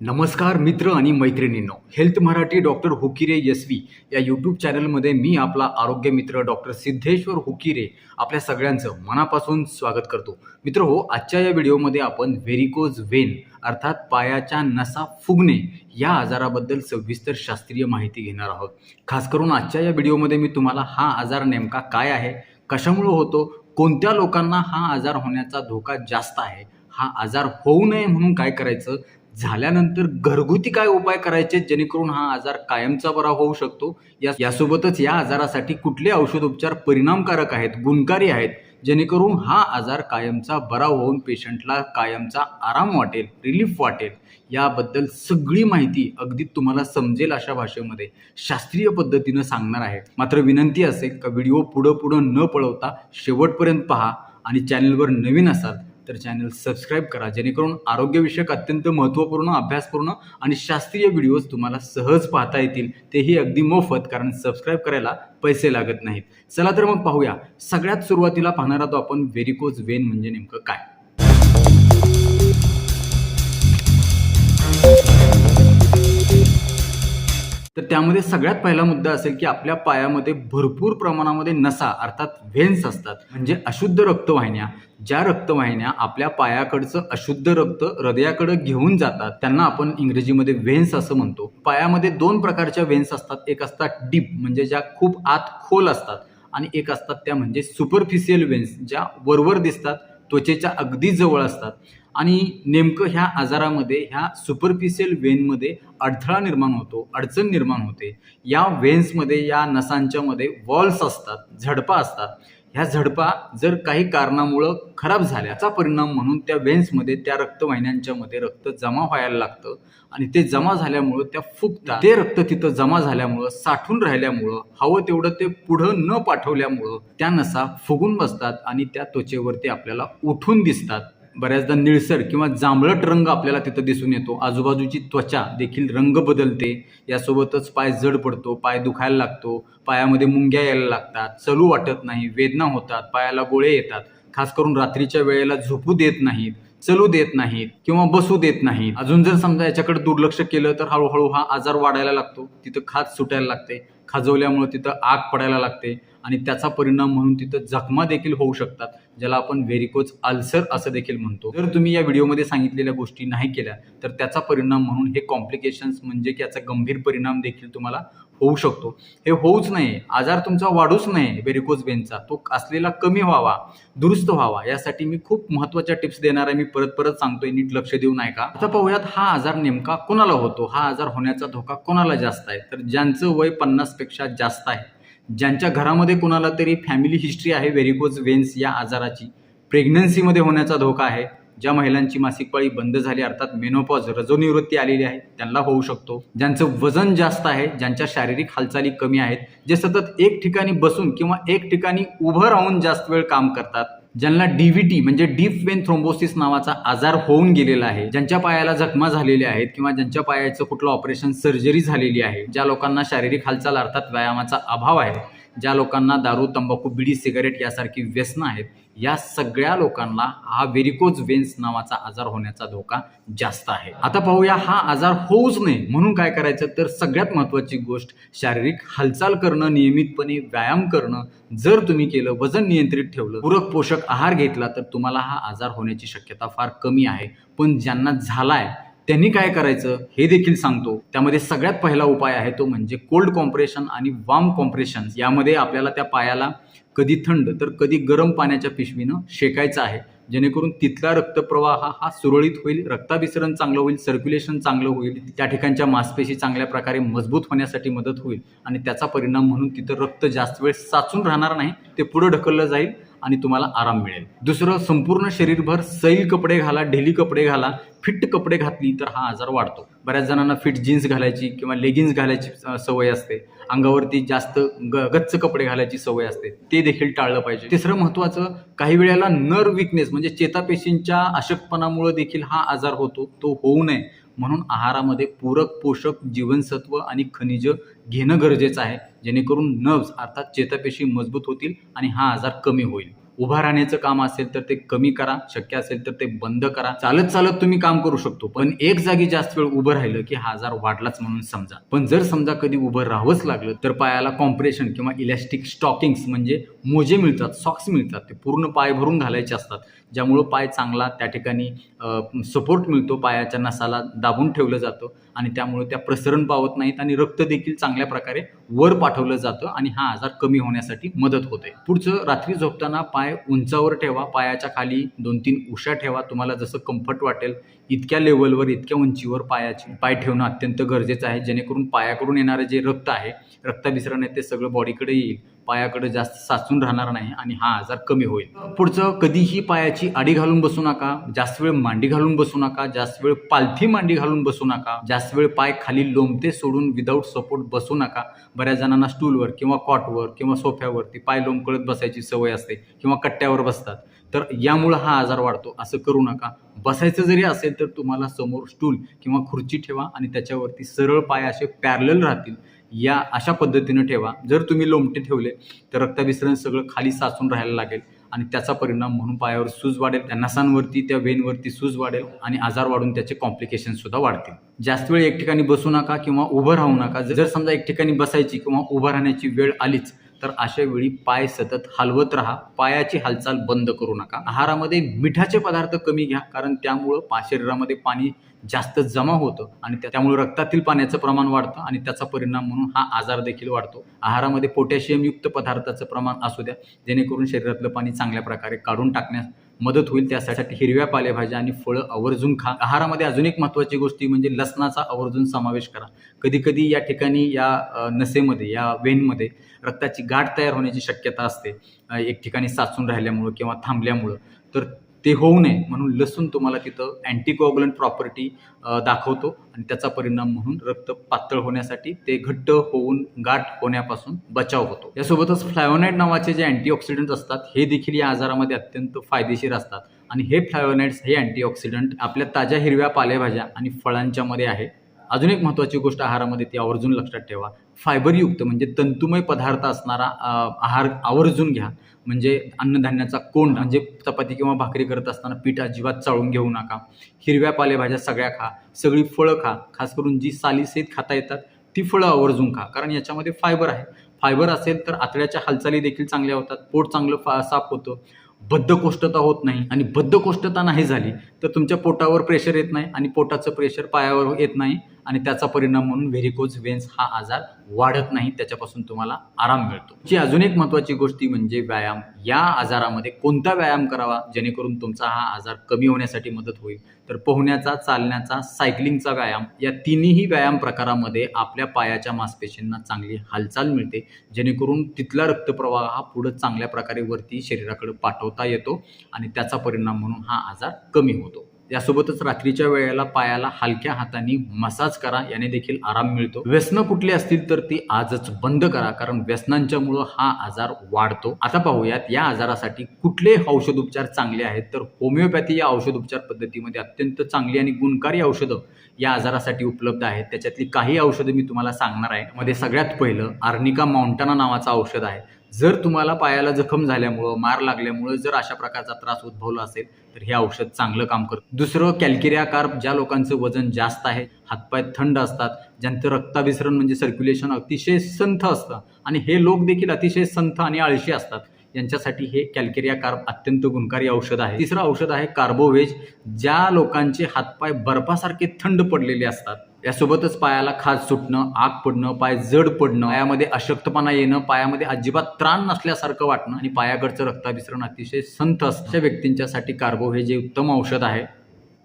नमस्कार मित्र आणि मैत्रिणींनो. हेल्थ मराठी डॉक्टर हुकिरे यस्वी या यूट्यूब चॅनलमध्ये मी आपला आरोग्य मित्र डॉक्टर सिद्धेश्वर हुकिरे आपल्या सगळ्यांचं मनापासून स्वागत करतो. मित्र हो आजच्या या व्हिडिओमध्ये आपण व्हेरिकोज वेन अर्थात पायाच्या नसा फुगणे या आजाराबद्दल सविस्तर शास्त्रीय माहिती घेणार आहोत. खास करून आजच्या या व्हिडिओमध्ये मी तुम्हाला हा आजार नेमका काय आहे कशामुळे होतो कोणत्या लोकांना हा आजार होण्याचा धोका जास्त आहे हा आजार होऊ नये म्हणून काय करायचं झाल्यानंतर घरगुती काय उपाय करायचे? जेणेकरून हा आजार कायमचा बरा होऊ शकतो. या यासोबतच या आजारासाठी कुठले औषधोपचार परिणामकारक आहेत गुणकारी आहेत? जेणेकरून हा आजार कायमचा बरा होऊन पेशंटला कायमचा आराम वाटेल रिलीफ वाटेल. याबद्दल सगळी माहिती अगदी तुम्हाला समजेल अशा भाषेमध्ये शास्त्रीय पद्धतीनं सांगणार आहे. मात्र विनंती असेल का व्हिडिओ पुढं पुढं न पळवता शेवटपर्यंत पहा आणि चॅनलवर नवीन असाल तर चॅनल सबस्क्राईब करा जेणेकरून आरोग्यविषयक अत्यंत महत्त्वपूर्ण अभ्यासपूर्ण आणि शास्त्रीय व्हिडिओज तुम्हाला सहज पाहता येतील. तेही अगदी मोफत कारण सबस्क्राईब करायला पैसे लागत नाहीत. चला तर मग पाहूया. सगळ्यात सुरुवातीला पाहणार आहोत आपण व्हेरिकोज वेन म्हणजे नेमकं काय? तर त्यामध्ये सगळ्यात पहिला मुद्दा असेल की आपल्या पायामध्ये भरपूर प्रमाणामध्ये नसा अर्थात व्हेन्स असतात. म्हणजे अशुद्ध रक्तवाहिन्या. ज्या रक्तवाहिन्या आपल्या पायाकडचं अशुद्ध रक्त हृदयाकडे घेऊन जातात त्यांना आपण इंग्रजीमध्ये व्हेन्स असं म्हणतो. पायामध्ये दोन प्रकारच्या व्हेन्स असतात. एक असतात डीप म्हणजे ज्या खूप आत खोल असतात. आणि एक असतात त्या म्हणजे सुपरफिशियल वेन्स ज्या वरवर दिसतात. त्वचेच्या अगदी जवळ असतात. आणि नेमकं ह्या आजारामध्ये ह्या सुपरफिशियल वेनमध्ये अडथळा निर्माण होतो अडचण निर्माण होते. या वेन्समध्ये या नसांच्यामध्ये वॉल्स असतात झडपा असतात. ह्या झडपा जर काही कारणामुळं खराब झाल्याचा परिणाम म्हणून त्या वेन्समध्ये त्या रक्तवाहिन्यांच्यामध्ये रक्त जमा व्हायला लागतं. आणि ते जमा झाल्यामुळं त्या फुगतात. ते रक्त तिथं जमा झाल्यामुळं साठून राहिल्यामुळं हवं तेवढं ते पुढं न पाठवल्यामुळं त्या नसा फुगून बसतात आणि त्या त्वचेवरती आपल्याला उठून दिसतात. बऱ्याचदा निळसर किंवा जांभळट रंग आपल्याला तिथं दिसून येतो. आजूबाजूची त्वचा देखील रंग बदलते. यासोबतच पाय जड पडतो पाय दुखायला लागतो पायामध्ये मुंग्या यायला लागतात चलू वाटत नाही वेदना होतात पायाला गोळे येतात. खास करून रात्रीच्या वेळेला झोपू देत नाहीत चलू देत नाहीत किंवा बसू देत नाहीत. अजून जर समजा याच्याकडे दुर्लक्ष केलं तर हळूहळू हा आजार वाढायला लागतो. तिथं खाज सुटायला लागते. खाजवल्यामुळे तिथं आग पडायला लागते आणि त्याचा परिणाम म्हणून तिथं जखमा देखील होऊ शकतात. ज्याला आपण व्हेरिकोज अल्सर असं देखील म्हणतो. जर तुम्ही या व्हिडिओमध्ये सांगितलेल्या गोष्टी नाही केल्या तर त्याचा परिणाम म्हणून हे कॉम्प्लिकेशन्स म्हणजे की याचा गंभीर परिणाम देखील तुम्हाला होऊ शकतो. हे होऊच नये आजार तुमचा वाढूच नये व्हेरिकोज वेनचा तो असलेला कमी व्हावा दुरुस्त व्हावा यासाठी मी खूप महत्त्वाच्या टिप्स देणार आहे. मी परत परत सांगतोय नीट लक्ष देऊ नाही का आता पाहूयात हा आजार नेमका कोणाला होतो? हा आजार होण्याचा धोका कोणाला जास्त आहे? तर ज्यांचं वय पन्नासपेक्षा जास्त आहे ज्यांच्या घरामध्ये कोणाला तरी फॅमिली हिस्ट्री आहे व्हेरिकोज वेन्स या आजाराची प्रेग्नन्सीमध्ये होण्याचा धोका आहे ज्या महिलांची मासिक पाळी बंद झाली अर्थात मेनोपॉज रजोनिवृत्ती आलेली आहे त्यांना होऊ शकतो. ज्यांचं वजन जास्त आहे ज्यांच्या शारीरिक हालचाली कमी आहेत जे सतत एक ठिकाणी बसून किंवा एक ठिकाणी उभं राहून जास्त वेळ काम करतात ज्यांना डीव्हीटी म्हणजे डीप वेन थ्रोम्बोसिस नावाचा आजार होऊन गेलेला आहे ज्यांच्या पायाला जखमा झालेल्या आहेत किंवा ज्यांच्या पायाचं कुठलं ऑपरेशन सर्जरी झालेली आहे ज्या लोकांना शारीरिक हालचाल अर्थात व्यायामाचा अभाव आहे ज्या लोकांना दारू तंबाखू बिडी सिगारेट यासारखी व्यसनं आहेत या सगळ्या लोकांना हा व्हेरिकोज वेन्स नावाचा आजार होण्याचा धोका जास्त आहे. आता पाहूया हा आजार होऊच नये म्हणून काय करायचं? तर सगळ्यात महत्त्वाची गोष्ट शारीरिक हालचाल करणं नियमितपणे व्यायाम करणं. जर तुम्ही केलं वजन नियंत्रित ठेवलं पूरक पोषक आहार घेतला तर तुम्हाला हा आजार होण्याची शक्यता फार कमी आहे. पण ज्यांना झालाय त्यांनी काय करायचं हे देखील सांगतो. त्यामध्ये सगळ्यात पहिला उपाय आहे तो म्हणजे कोल्ड कॉम्प्रेशन आणि वार्म कॉम्प्रेशन यामध्ये आपल्याला त्या पायाला कधी थंड तर कधी गरम पाण्याच्या पिशवीनं शेकायचं आहे. जेणेकरून तिथला रक्तप्रवाह हा सुरळीत होईल रक्ताभिसरण चांगलं होईल सर्क्युलेशन चांगलं होईल त्या ठिकाणच्या मांसपेशी चांगल्या प्रकारे मजबूत होण्यासाठी मदत होईल आणि त्याचा परिणाम म्हणून तिथं रक्त जास्त वेळ साचून राहणार नाही ते पुढं ढकललं जाईल आणि तुम्हाला आराम मिळेल. दुसरं संपूर्ण शरीरभर सैल कपडे घाला ढेली कपडे घाला फिट कपडे घातली तर हा आजार वाढतो. बऱ्याच जणांना फिट जीन्स घालायची किंवा लेगिन्स घालायची सवय असते. अंगावरती जास्त ग गच्च कपडे घालायची सवय असते. ते देखील टाळलं पाहिजे. तिसरं महत्त्वाचं काही वेळेला नर्व विकनेस म्हणजे चेतापेशींच्या अशक्तपणामुळे देखील हा आजार होतो. तो होऊ नये. म्हणून आहारामध्ये पूरक पोषक जीवनसत्व आणि खनिज घेणं गरजेचं आहे जेणेकरून नर्व्स अर्थात चेतापेशी मजबूत होतील आणि हा आजार कमी होईल. उभा राहण्याचं काम असेल तर ते कमी करा शक्य असेल तर ते बंद करा. चालत चालत तुम्ही काम करू शकतो. पण एक जागी जास्त वेळ उभं राहिलं की हा आजार वाढलाच म्हणून समजा. पण जर समजा कधी उभं राहावंच लागलं तर पायाला कॉम्प्रेशन किंवा इलॅस्टिक स्टॉकिंग्स म्हणजे मोजे मिळतात सॉक्स मिळतात ते पूर्ण पाय भरून घालायचे असतात. ज्यामुळं पाय चांगला त्या ठिकाणी सपोर्ट मिळतो पायाच्या नसाला दाबून ठेवलं जातं. आणि त्यामुळे त्या प्रसरण पावत नाहीत आणि रक्त देखील चांगल्या प्रकारे वर पाठवलं जातं आणि हा आजार कमी होण्यासाठी मदत होते. पुढचं रात्री झोपताना पाय उंचावर ठेवा पायाच्या खाली दोन तीन उशा ठेवा. तुम्हाला जसं कम्फर्ट वाटेल इतक्या लेवलवर इतक्या उंचीवर पायाची पाय ठेवणं अत्यंत गरजेचं आहे. जेणेकरून पायाकडून येणारं जे रक्त आहे रक्ताभिसरण आहे ते सगळं बॉडीकडे येईल. पायाकडे जास्त साचून राहणार नाही आणि हा आजार कमी होईल. पुढचं कधीही पायाची आडी घालून बसू नका जास्त वेळ मांडी घालून बसू नका जास्त वेळ पालथी मांडी घालून बसू नका जास्त वेळ पाय खाली लोंबते सोडून विदाऊट सपोर्ट बसू नका. बऱ्याच जणांना स्टूलवर किंवा कॉटवर किंवा सोफ्यावरती पाय लोंबकळत बसायची सवय असते किंवा कट्ट्यावर बसतात. तर यामुळं हा आजार वाढतो. असं करू नका. बसायचं जरी असेल तर तुम्हाला समोर स्टूल किंवा खुर्ची ठेवा आणि त्याच्यावरती सरळ पाय असे पॅरल राहतील. या अशा पद्धतीनं ठेवा. जर तुम्ही लोमटे ठेवले तर रक्ताभिसरण सगळं खाली साचून राहायला लागेल आणि त्याचा परिणाम म्हणून पायावर सूज वाढेल त्या नसांवरती त्या वेनवरती सूज वाढेल आणि आजार वाढून त्याचे कॉम्प्लिकेशन सुद्धा वाढतील. जास्त वेळ एक ठिकाणी बसू नका किंवा उभं राहू नका. जर समजा एक ठिकाणी बसायची किंवा उभं राहण्याची वेळ आलीच तर अशा वेळी पाय सतत हलवत राहा. पायाची हालचाल बंद करू नका. आहारामध्ये मिठाचे पदार्थ कमी घ्या कारण त्यामुळं पा शरीरामध्ये पाणी जास्त जमा होतं आणि त्या- त्यामुळे रक्तातील पाण्याचं प्रमाण वाढतं आणि त्याचा परिणाम म्हणून हा आजार देखील वाढतो. आहारामध्ये पोटॅशियमयुक्त पदार्थाचं प्रमाण असू द्या जेणेकरून शरीरातलं पाणी चांगल्या प्रकारे काढून टाकण्यास मदत होईल त्यासाठी हिरव्या पालेभाज्या आणि फळं आवर्जून खा. आहारामध्ये अजून एक महत्त्वाची गोष्टी म्हणजे लसणाचा आवर्जून समावेश करा. कधी कधी या ठिकाणी या नसेमध्ये या वेनमध्ये रक्ताची गाठ तयार होण्याची शक्यता असते. एक ठिकाणी साचून राहिल्यामुळं किंवा थांबल्यामुळं. तर ते होऊ नये म्हणून लसूण तुम्हाला तिथं अँटीकोअगुलंट प्रॉपर्टी दाखवतो आणि त्याचा परिणाम म्हणून रक्त पातळ होण्यासाठी ते घट्ट होऊन गाठ होण्यापासून बचाव होतो. यासोबतच फ्लायोनाईड नावाचे जे अँटीऑक्सिडंट असतात हे देखील या आजारामध्ये अत्यंत फायदेशीर असतात. आणि हे फ्लायोनाईड्स हे अँटीऑक्सिडंट आपल्या ताज्या हिरव्या पालेभाज्या आणि फळांच्यामध्ये आहे. अजून एक महत्त्वाची गोष्ट आहारामध्ये ती आवर्जून लक्षात ठेवा. फायबरयुक्त म्हणजे तंतुमय पदार्थ असणारा आहार आवर्जून घ्या. म्हणजे अन्नधान्याचा कोंड म्हणजे चपाती किंवा भाकरी करत असताना पीठ अजिबात चाळून घेऊ नका. हिरव्या पालेभाज्या सगळ्या खा. सगळी फळं खा. खास करून जी सालीसेत खाता येतात ती फळं आवर्जून खा. कारण याच्यामध्ये फायबर आहे. फायबर असेल तर आतड्याच्या हालचाली देखील चांगल्या होतात. पोट चांगलं फा साफ होतं. बद्धकोष्ठता होत नाही. आणि बद्धकोष्ठता नाही झाली तर तुमच्या पोटावर प्रेशर येत नाही आणि पोटाचं प्रेशर पायावर येत नाही. आणि त्याचा परिणाम म्हणून व्हेरिकोज वेन्स हा आजार वाढत नाही त्याच्यापासून तुम्हाला आराम मिळतो. जी अजून एक महत्त्वाची गोष्टी म्हणजे व्यायाम. या आजारामध्ये कोणता व्यायाम करावा? जेणेकरून तुमचा हा आजार कमी होण्यासाठी मदत होईल. तर पोहण्याचा चालण्याचा सायकलिंगचा व्यायाम या तिन्ही व्यायाम प्रकारामध्ये आपल्या पायाच्या मांसपेशींना चांगली हालचाल मिळते. जेणेकरून तिथला रक्तप्रवाह हा पुढं चांगल्या प्रकारे वरती शरीराकडे पाठवता येतो आणि त्याचा परिणाम म्हणून हा आजार कमी होतो. यासोबतच रात्रीच्या वेळेला पायाला हलक्या हाताने मसाज करा याने देखील आराम मिळतो. व्यसनं कुठली असतील तर ती आजच बंद करा कारण व्यसनांच्यामुळं हा आजार वाढतो. आता पाहूयात या आजारासाठी कुठले औषधोपचार चांगले आहेत? तर होमिओपॅथी या औषधोपचार पद्धतीमध्ये अत्यंत चांगली आणि गुणकारी औषधं या आजारासाठी उपलब्ध आहेत. त्याच्यातली काही औषधं मी तुम्हाला सांगणार आहे. मध्ये सगळ्यात पहिलं आर्निका माउंटाना नावाचं औषध आहे. जर तुम्हाला पायाला जखम झाल्यामुळं मार लागल्यामुळं जर अशा प्रकारचा त्रास उद्भवला असेल तर हे औषध चांगलं काम करतं. दुसरं कॅल्किरिया कार्प ज्या लोकांचं वजन जास्त आहे हातपाय थंड असतात ज्यांचं रक्ताभिसरण म्हणजे सर्क्युलेशन अतिशय संथ असतं आणि हे लोक देखील अतिशय संथ आणि आळशी असतात. यांच्यासाठी हे कॅल्केरिया कार्प अत्यंत गुणकारी औषध आहे. तिसरं औषध आहे कार्बोवेज ज्या लोकांचे हातपाय बर्फासारखे थंड पडलेले असतात. यासोबतच पायाला खाज सुटणं आग पडणं पाय जड पडणं पायामध्ये अशक्तपणा येणं पायामध्ये अजिबात त्राण नसल्यासारखं वाटणं आणि पायाकडचं रक्ताभिसरण अतिशय संथ असतं. व्यक्तींच्यासाठी कार्बो हे जे उत्तम औषध आहे.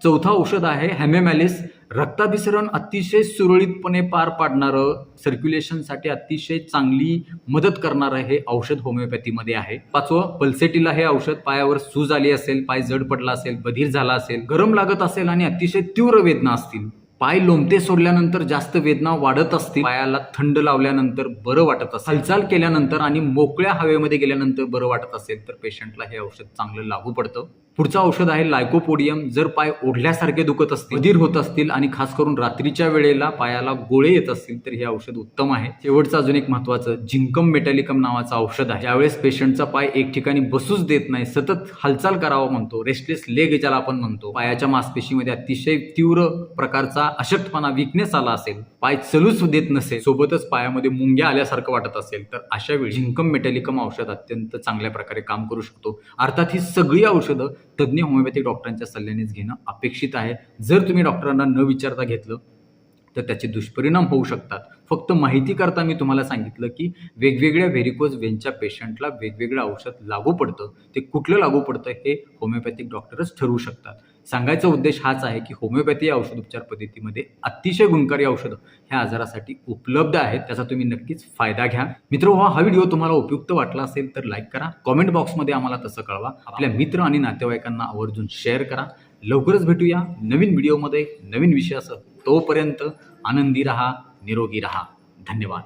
चौथं औषध आहे हॅमेमॅलिस. रक्ताभिसरण अतिशय सुरळीतपणे पार पाडणारं सर्क्युलेशनसाठी अतिशय चांगली मदत करणारं हे औषध होमिओपॅथीमध्ये आहे. पाचवं पल्सेटीला हे औषध. पायावर सूज आली असेल पाय जड पडला असेल बधीर झाला असेल गरम लागत असेल आणि अतिशय तीव्र वेदना असतील. पाय लोंबते सोडल्यानंतर जास्त वेदना वाढत असतील. पायाला थंड लावल्यानंतर बरं वाटत असेल. हालचाल केल्यानंतर आणि मोकळ्या हवेमध्ये गेल्यानंतर बरं वाटत असेल तर पेशंटला हे औषध चांगलं लागू पडतं. पुढचं औषध आहे लायकोपोडियम. जर पाय ओढल्यासारखे दुखत असतील अधीर होत असतील आणि खास करून रात्रीच्या वेळेला पायाला गोळे येत असतील तर हे औषध उत्तम आहे. शेवटचं अजून एक महत्वाचं जिंकम मेटॅलिकम नावाचं औषध आहे. ज्यावेळेस पेशंटचा पाय एक ठिकाणी बसूच देत नाही सतत हालचाल करावा म्हणतो रेस्टलेस लेग ज्याला आपण म्हणतो पायाच्या मासपेशीमध्ये अतिशय तीव्र प्रकारचा अशक्तपणा विकनेस आला असेल पाय चलूच देत नसेल सोबतच पायामध्ये मुंग्या आल्यासारखं वाटत असेल तर अशा वेळी जिंकम मेटॅलिकम औषध अत्यंत चांगल्या प्रकारे काम करू शकतो. अर्थात ही सगळी औषधं तज्ज्ञ होमिओपॅथिक डॉक्टरांच्या सल्ल्यानेच घेणं अपेक्षित आहे. जर तुम्ही डॉक्टरांना न विचारता घेतलं तर त्याचे दुष्परिणाम होऊ शकतात. फक्त माहिती करता मी तुम्हाला सांगितलं की वेगवेगळ्या व्हेरिकोज वेनच्या पेशंटला वेगवेगळं औषध लागू पडतं. ते कुठलं लागू पडतं हे होमिओपॅथिक डॉक्टरच ठरवू शकतात. सांगायचा उद्देश हाच आहे की होमिओपॅथी या औषधोपचार पद्धतीमध्ये अतिशय गुणकारी औषधं ह्या आजारासाठी उपलब्ध आहेत. त्याचा तुम्ही नक्कीच फायदा घ्या. मित्र हो, हा व्हिडिओ तुम्हाला उपयुक्त वाटला असेल तर लाईक करा. कॉमेंट बॉक्समध्ये आम्हाला तसं कळवा. आपल्या मित्र आणि नातेवाईकांना आवर्जून शेअर करा. लवकरच भेटूया नवीन व्हिडिओमध्ये नवीन विषयासह. तोपर्यंत आनंदी रहा निरोगी रहा. धन्यवाद.